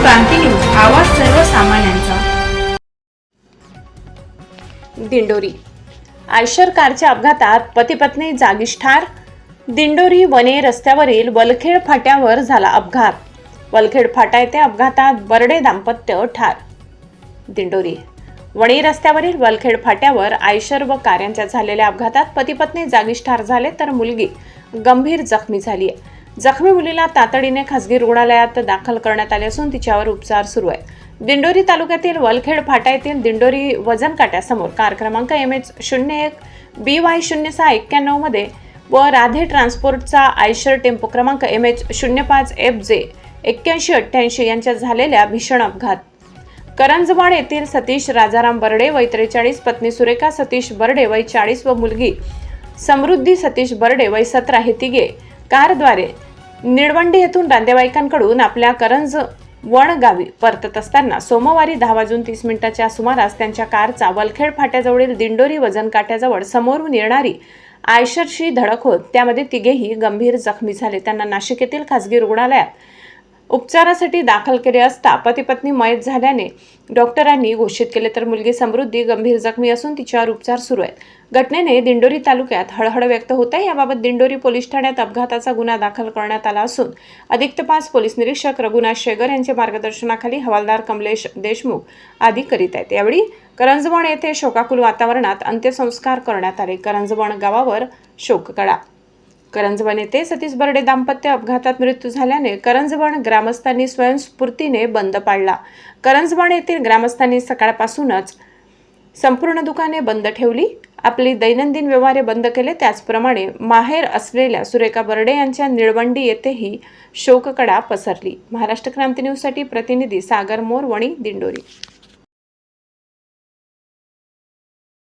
क्रांती आवाज सर्वसामान्यांचा. दिंडोरी. आयशर कारच्या अपघातात पती पत्नी जागीच ठार. दिंडोरी वने रस्त्यावरील वलखेड फाट्यावर झाला अपघात. वलखेड फाटा येथे अपघातात बर्डे दाम्पत्य ठार. दिंडोरी. वणी रस्त्यावरील वलखेड फाट्यावर आयशर व कार्यांच्या झालेल्या अपघातात पती पत्नी जागीच ठार झाले तर मुलगी गंभीर जखमी झाली आहे. जखमी मुलीला तातडीने खासगी रुग्णालयात दाखल करण्यात आले असून तिच्यावर उपचार सुरू आहेत दिंडोरी तालुक्यातील वलखेड फाटा येथील दिंडोरी वजन काट्यासमोर कार क्रमांक एम एच शून्य एक बी वाय शून्य सहा एक्क्याण्णवमध्ये व राधे ट्रान्सपोर्टचा आयशर टेम्पो क्रमांक एम एच शून्य पाच एफ जे एक्क्याऐंशी अठ्ठ्याऐंशी यांच्यात झालेल्या भीषण अपघात. करंजवाड येथील सतीश राजाराम बर्डे वय त्रेचाळीस पत्नी सुरेखा सतीश बर्डे वय चाळीस व मुलगी समृद्धी सतीश बर्डे वय सतरा हे तिघे कारद्वारे निळवंडी येथून रांदेवाईकांकडून आपल्या करंज वण गावी परतत असताना सोमवारी दहा वाजून तीस मिनिटाच्या सुमारास त्यांच्या कारचा वलखेड फाट्याजवळील दिंडोरी वजन काट्याजवळ समोरून येणारी आयशरशी धडक होत त्यामध्ये तिघेही गंभीर जखमी झाले. त्यांना नाशिक येथील खासगी रुग्णालयात उपचारासाठी दाखल केले असता पती पत्नी मयत झाल्याने डॉक्टरांनी घोषित केले तर मुलगी समृद्धी गंभीर जखमी असून तिच्यावर उपचार सुरू आहेत. घटनेने दिंडोरी तालुक्यात हळहळ व्यक्त होत आहे. याबाबत दिंडोरी पोलीस ठाण्यात अपघाताचा गुन्हा दाखल करण्यात आला असून अधिक तपास पोलीस निरीक्षक रघुनाथ शेगर यांच्या मार्गदर्शनाखाली हवालदार कमलेश देशमुख आदी करीत आहेत. यावेळी करंजवण येथे शोकाकुल वातावरणात अंत्यसंस्कार करण्यात आले. करंजवण गावावर शोककळा करंजवण येथे सतीश बर्डे दाम्पत्य अपघातात मृत्यू झाल्याने करंजवण ग्रामस्थांनी स्वयंस्फूर्तीने बंद पाडला. करंजवण येथील ग्रामस्थांनी सकाळपासूनच संपूर्ण दुकाने बंद ठेवली. आपली दैनंदिन व्यवहारे बंद केले. त्याचप्रमाणे माहेर असलेल्या सुरेखा बर्डे यांच्या निळवंडी येथेही शोककडा पसरली. महाराष्ट्र क्रांती न्यूजसाठी प्रतिनिधी सागर मोरवणी दिंडोरी.